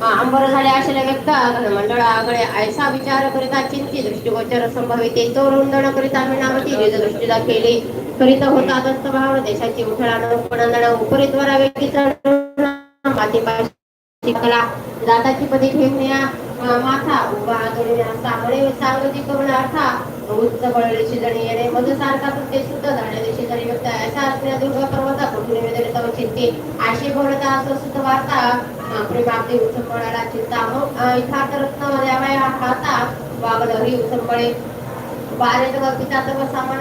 अंबर झाले अशा व्यक्त मंडळ आगळे ऐसा विचार करिता चिंती दृष्टिगोचर संभविते तो रुंदण करिता मिळावती निज दृष्टी केली करीत होता दत्त भाव देशाची उठळानं पणंदण उपरीद्वारा व्यक्ती माती शिकला दाताची पदी ठेवण्या माथा उभा आदळणे असा मुळे सांगती करून अर्था उच्च बळले जणी येणे मधुसारखा कृत्य शुद्ध धाडणे दिशी व्यक्त ऐसा असल्या दुर्गा पर्वता कुठून निवेदन तव चिंते आशी बोलता असं सुद्ध वार्ता प्रेमाब्दी उत्सव पळाला चिंता हो. मग यथार्थ रत्न द्यावया हाता वागल हरी उत्सव पळे बारे तर पिता तर सामान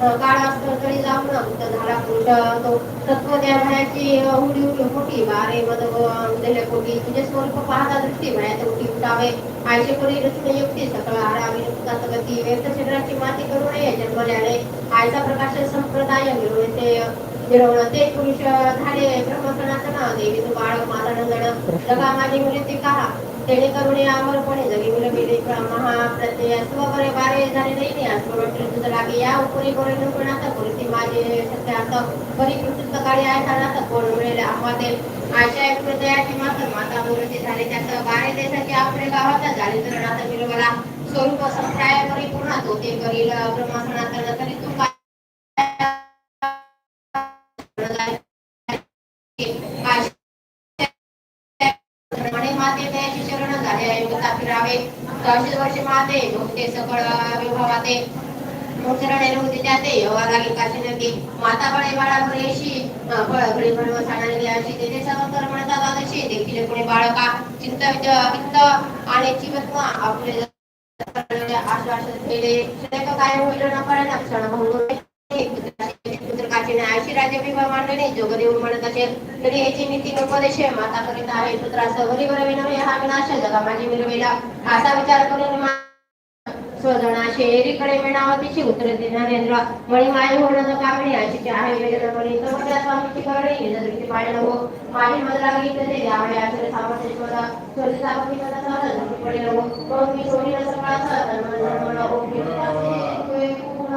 काळ असतो तरी जाऊन झाला तो तत्व भयाची उडी उडी मोठी बारे मद कोटी तुझे स्वरूप पाहता दृष्टी भयात उठी उठावे. आयशे करी रचने युक्ती सकळ आरावी नुकतात गती व्यक्त शरीराची माती करू नये जन्मल्याने आयचा प्रकाश संप्रदाय मिळवून पुरुष झाले देवी तू माझा नंदन जगा माझी कहा करुणे जगी स्वबरे बारे झाले नाही लागे या उपरी बरे माझे आहे कोण मिळेल आशा एक हृदयाची माता माता झाले त्याचं बारे देशाची आपले गावात झाले तर नाथ मिळवला. स्वरूप संप्राय परिपूर्ण तो ते करील ब्रह्मसनातन तरी तू शरण फिरावे. दहशत वर्षे माते भोगते सकळ विभावाते मोचरणे होते त्याते हवा लागे काशी नदी. माता बळे बाळा भरेशी फळ घडी भरव साणाने अशी तेथे सर्व म्हणता म्हणतात देखील पुणे बाळका. चिंत वित्त आणि चिवत्व आपले आश्वासन केले. काय होईल न कळना क्षण म्हणून मांडणे जोगदेव म्हणत असेल तरी याची नीती उपदेश माता करीत आहे पुत्रास घरी बरवे नव्हे हा विनाश जगा माझी मिरवेला असा विचार करून स्वजणा शेरीकडे मिळावतीची उत्तर देणारेंद्र मणी माय होणं कामणी आहे वेदना मणी स्वामीची हो द्यावे आश्रय सामर्थ्य शोधा सामर्थ्य पडे मग मी सोडी न धर्म धर्म पूर्ण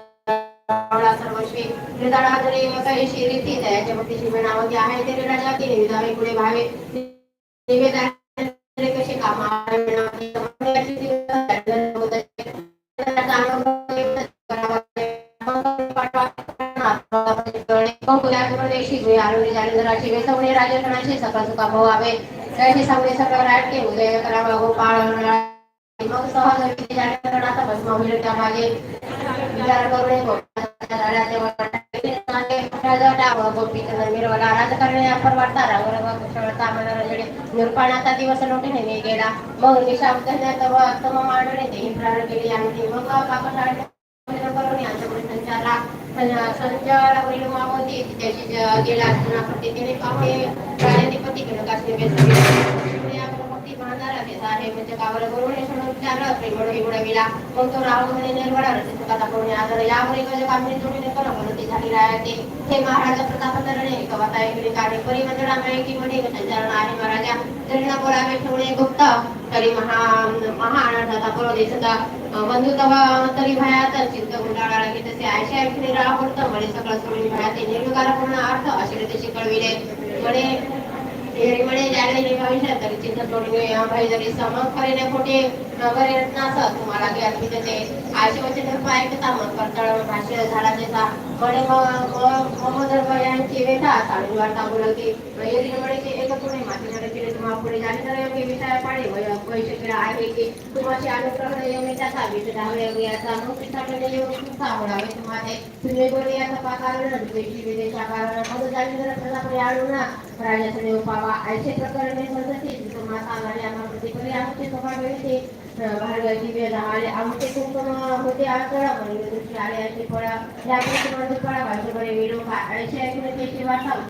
आवडा सर्वस्वी हृदयादरे काही शिरीती भक्तीची आहे ते राजा की निविदावे पुढे भावे. निवेदन कसे सकाळ सुका त्याशी सांगणे सगळं राट के उदय करावा गोपाळ मग सहज विचारणाचा भस्म होईल त्या मागे विचार करून निरपाणाचा दिवस लोटीने मी गेला मग निशाम मांडणे ते प्राण केली आणि मग पाकशाळेत करून यांच्याकडे संचारला संचार त्याची गेला तिने पाहुणे राजाधिपती काश्मीर आहे. म्हणजे कावर करून विचारलं प्रेमळ विला मग तो राहुल म्हणे निर्वडा रचे सुखाचा करून आदर यावर एक कामगिरी जोडीने करा म्हणून झाली राहते. हे महाराजा प्रतापचरणे कवाता इकडे कार्य परिमंडळा की म्हणे संचारण आहे महाराजा. तरी बोलावे ठेवणे गुप्त. तरी महा महाअनर्थाचा परदेशता बंधू तवा तरी भयात. चित्त गुंडाळा लागे तसे आयशा ऐकणे राळा पडतं म्हणे सगळं सोडून भयाते. निर्विकार पूर्ण अर्थ असे त्याचे कळविले. म्हणे एरी म्हणे ज्याने भविष्यात तरी चिंता तोडून भाई जरी समक करीने खोटे नगरे रत्नास तुम्हाला ज्ञात मी त्याचे आयशे ऐकता मग करतळ भाष्य झाला त्याचा बडे यांची वेठा साडून पुणे मातीकडे केले तुम्हा पुढे जाणे योग्य विचार पाडे पैसे आहे की तुम्हाची अनुग्रह योग्य त्याचा विषय योग्य याचा मुक्तीसाठी योग्य तुमचा तुम्हाला तुम्ही बोले याचा पाकार देशी विदेशा कारण प्रजापती उपावा ऐसे प्रकरणे तुम्हाला सांगाले आम्हा प्रतिपरी आमचे वेळ आले आमचे होते आकळा म्हणजे आले असे या ऐसे वाटा